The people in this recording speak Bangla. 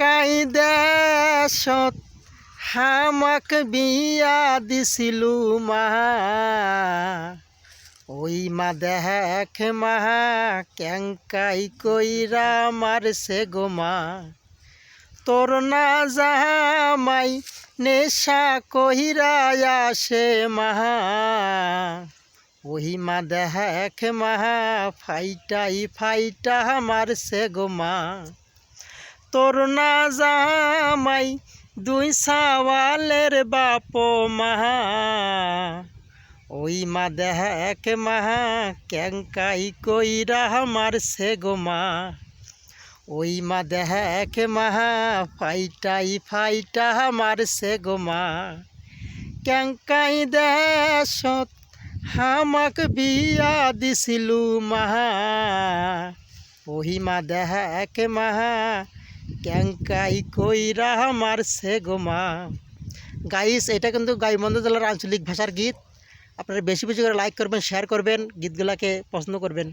ক্যাঙ্কাই দেশত হামাক বিয়া দিছিলু মা। ওই মা দেখ মা ক্যাঙ্কাই কইরা মারছে গো মা। তোর না জামাই নেশা কহিরা আসে মাহা ওই মা দেখ মাহা ফাইটাই ফাইটা মারছে গো মা। তোর না জামাই দুই সাওয়ালের বাপ মাহা ওই মা দেখ মাহা ক্যাঙ্কাই কইরা মারছে গো মা। ওই মা দেখ মাহা ফাইটাই ফাইটা মারছে গো মা। ক্যাঙ্কাই দেশত হামাক বিয়া দিছিলু মাহা ওহি মা দেখ মাহা ক্যাঙ্কাই কইরা মারছে গো মা। গাইস এটা কিন্তু গাইবন্ধ জেলার আঞ্চলিক ভাষার গীত। আপনারা বেশি বেশি করে লাইক করবেন শেয়ার করবেন, গীতগুলাকে পছন্দ করবেন।